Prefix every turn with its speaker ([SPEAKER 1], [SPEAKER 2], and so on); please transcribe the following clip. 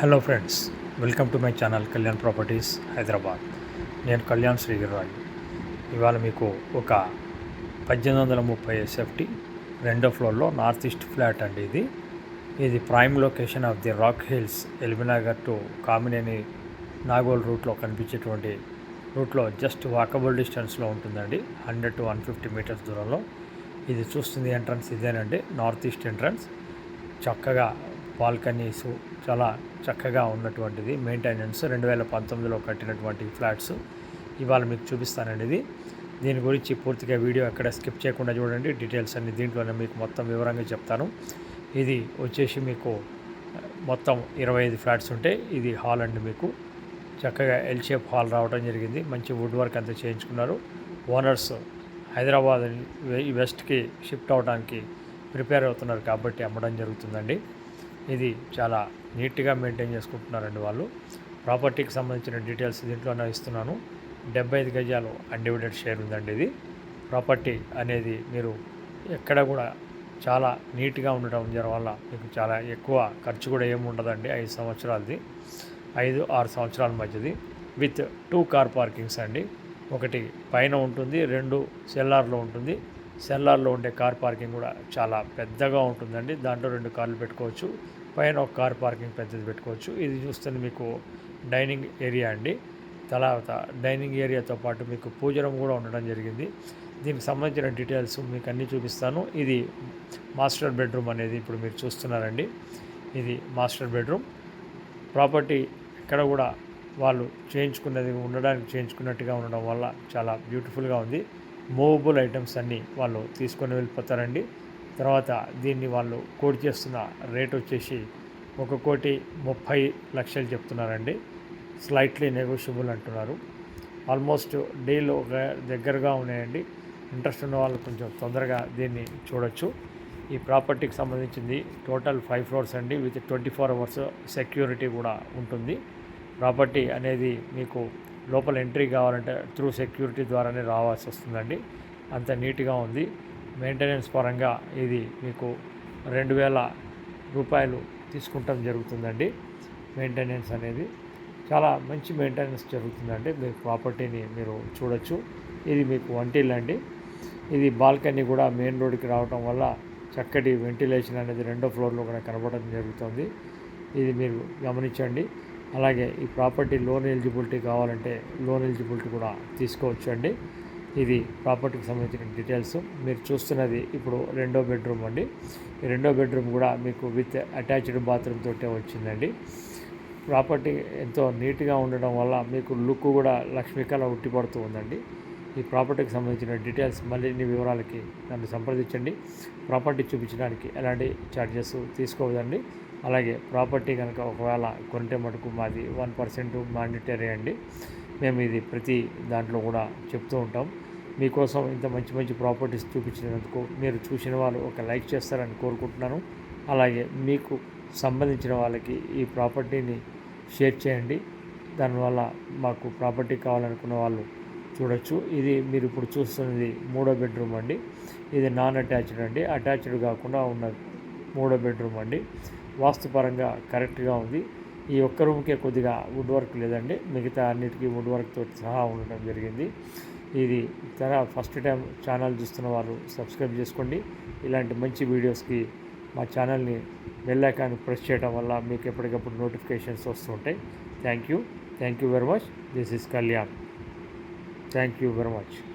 [SPEAKER 1] Hello friends welcome to my channel Kalyan properties Hyderabad నేను కళ్యాణ్ శ్రీగిరిరాజు ఇవాళ మీకు ఒక పద్దెనిమిది వందల ముప్పై ఎస్ఎఫ్టీ రెండో ఫ్లోర్లో నార్త్ ఈస్ట్ ఫ్లాట్ అండి ఇది. ఇది prime location of the rock hills LB Nagar to Kamineni Nagole రూట్లో కనిపించేటువంటి రూట్లో జస్ట్ వాకబుల్ డిస్టెన్స్లో ఉంటుందండి hundred to one fifty metres దూరంలో. ఇది చూస్తుంది ఎంట్రన్స్ ఇదేనండి నార్త్ ఈస్ట్ ఎంట్రన్స్. చక్కగా బాల్కనీస్ చాలా చక్కగా ఉన్నటువంటిది. మెయింటెనెన్స్ రెండు వేల పంతొమ్మిదిలో కట్టినటువంటి ఫ్లాట్స్. ఇవాళ మీకు చూపిస్తానండి ఇది దీని గురించి పూర్తిగా వీడియో ఎక్కడ స్కిప్ చేయకుండా చూడండి. డీటెయిల్స్ అన్ని దీంట్లోనే మీకు మొత్తం వివరంగా చెప్తాను. ఇది వచ్చేసి మీకు మొత్తం ఇరవై ఐదు ఫ్లాట్స్ ఉంటాయి ఇది హాల్ అండి మీకు. చక్కగా ఎల్ షేప్ హాల్ రావడం జరిగింది. మంచి వుడ్ వర్క్ అంతా చేయించుకున్నారు. ఓనర్స్ హైదరాబాద్ వెస్ట్కి షిఫ్ట్ అవడానికి ప్రిపేర్ అవుతున్నారు కాబట్టి అమ్మడం జరుగుతుందండి. ఇది చాలా నీట్గా మెయింటైన్ చేసుకుంటున్నారండి వాళ్ళు. ప్రాపర్టీకి సంబంధించిన డీటెయిల్స్ దీంట్లోనే ఇస్తున్నాను. డెబ్బై ఐదు గజాలు అన్డివిడెడ్ షేర్ ఉందండి ఇది. ప్రాపర్టీ అనేది మీరు ఎక్కడ కూడా చాలా నీట్గా ఉండటం జర వల్ల మీకు చాలా ఎక్కువ ఖర్చు కూడా ఏమి ఉండదండి ఐదు సంవత్సరాలది. ఐదు ఆరు సంవత్సరాల మధ్యది. విత్ టూ కార్ పార్కింగ్స్ అండి. ఒకటి పైన ఉంటుంది రెండు సెల్లార్లో ఉంటుంది. సెల్లార్లో ఉండే కార్ పార్కింగ్ కూడా చాలా పెద్దగా ఉంటుందండి. దాంట్లో రెండు కార్లు పెట్టుకోవచ్చు. పైన ఒక కార్ పార్కింగ్ పెద్దది పెట్టుకోవచ్చు. ఇది చూస్తుంది మీకు డైనింగ్ ఏరియా అండి. తర్వాత డైనింగ్ ఏరియాతో పాటు మీకు పూజరం కూడా ఉండడం జరిగింది. దీనికి సంబంధించిన డీటెయిల్స్ మీకు అన్నీ చూపిస్తాను. ఇది మాస్టర్ బెడ్రూమ్ అనేది ఇప్పుడు మీరు చూస్తున్నారండి. ఇది మాస్టర్ బెడ్రూమ్. ప్రాపర్టీ ఎక్కడ కూడా వాళ్ళు చేయించుకున్నది ఉండడానికి చేయించుకున్నట్టుగా ఉండడం వల్ల చాలా బ్యూటిఫుల్గా ఉంది. మూవబుల్ ఐటమ్స్ అన్నీ వాళ్ళు తీసుకొని వెళ్ళిపోతారండి. తర్వాత దీన్ని వాళ్ళు కోట్ చేస్తున్న రేట్ వచ్చేసి ఒక కోటి ముప్పై లక్షలు చెప్తున్నారండి. స్లైట్లీ నెగోషియబుల్ అంటున్నారు. ఆల్మోస్ట్ డీల్ ఒక దగ్గరగా ఉన్నాయండి. ఇంట్రెస్ట్ ఉన్న వాళ్ళు కొంచెం తొందరగా దీన్ని చూడొచ్చు. ఈ ప్రాపర్టీకి సంబంధించింది టోటల్ ఫైవ్ ఫ్లోర్స్ అండి. With twenty four hours security కూడా ఉంటుంది. ప్రాపర్టీ అనేది మీకు లోపల ఎంట్రీ కావాలంటే త్రూ సెక్యూరిటీ ద్వారానే రావాల్సి వస్తుందండి. అంత నీట్గా ఉంది. మెయింటెనెన్స్ పరంగా ఇది మీకు రెండు వేల రూపాయలు తీసుకుంటాం జరుగుతుందండి. మెయింటెనెన్స్ అనేది చాలా మంచి మెయింటెనెన్స్ జరుగుతుందండి. మీ ప్రాపర్టీని మీరు చూడొచ్చు. ఇది మీకు వంటిల్ అండి. ఇది బాల్కనీ కూడా మెయిన్ రోడ్కి రావటం వల్ల చక్కటి వెంటిలేషన్ అనేది రెండో ఫ్లోర్లో కూడా కనబడడం జరుగుతుంది. ఇది మీరు గమనించండి. అలాగే ఈ ప్రాపర్టీ లోన్ ఎలిజిబిలిటీ కావాలంటే లోన్ ఎలిజిబిలిటీ కూడా తీసుకోవచ్చు అండి ఇది ప్రాపర్టీకి సంబంధించిన డీటెయిల్స్. మీరు చూస్తున్నది ఇప్పుడు రెండో బెడ్రూమ్ అండి. ఈ రెండో బెడ్రూమ్ కూడా మీకు విత్ అటాచ్డ్ బాత్రూమ్ తోటే వచ్చిందండి. ప్రాపర్టీ ఎంతో నీట్గా ఉండడం వల్ల మీకు లుక్ కూడా లక్ష్మీకళ ఉట్టిపడుతూ ఉందండి. ఈ ప్రాపర్టీకి సంబంధించిన డీటెయిల్స్ మరిన్ని వివరాలకి నన్ను సంప్రదించండి. ప్రాపర్టీ చూపించడానికి ఎలాంటి ఛార్జెస్ తీసుకోవద్దండి. అలాగే ప్రాపర్టీ కనుక ఒకవేళ కొంటే మటుకు మాది వన్ పర్సెంట్ మాండిటరీ అండి. మేము ఇది ప్రతి దాంట్లో కూడా చెప్తూ ఉంటాం. మీకోసం ఇంత మంచి మంచి ప్రాపర్టీస్ చూపించినందుకు మీరు చూసిన వాళ్ళు ఒక లైక్ చేస్తారని కోరుకుంటున్నాను. అలాగే మీకు సంబంధించిన వాళ్ళకి ఈ ప్రాపర్టీని షేర్ చేయండి. దానివల్ల మాకు ప్రాపర్టీ కావాలనుకున్న వాళ్ళు చూడొచ్చు. ఇది మీరు ఇప్పుడు చూస్తున్నది మూడో బెడ్రూమ్ అండి. ఇది నాన్ అటాచ్డ్ అండి. అటాచ్డ్ కాకుండా ఉన్న మూడో బెడ్రూమ్ అండి. వాస్తుపరంగా కరెక్ట్గా ఉంది. ఈ ఒక్క రూమ్కే కొద్దిగా వుడ్ వర్క్ లేదండి. మిగతా అన్నిటికీ వుడ్ వర్క్తో సహా ఉండటం జరిగింది. ఇది తన ఫస్ట్ టైం ఛానల్ చూస్తున్న వారు సబ్స్క్రైబ్ చేసుకోండి. ఇలాంటి మంచి వీడియోస్కి మా ఛానల్ని వెళ్ళాకాన్ని ప్రెస్ చేయడం వల్ల మీకు ఎప్పటికప్పుడు నోటిఫికేషన్స్ వస్తుంటాయి thank you. Thank you very much. This is Kalyan. Thank you very much.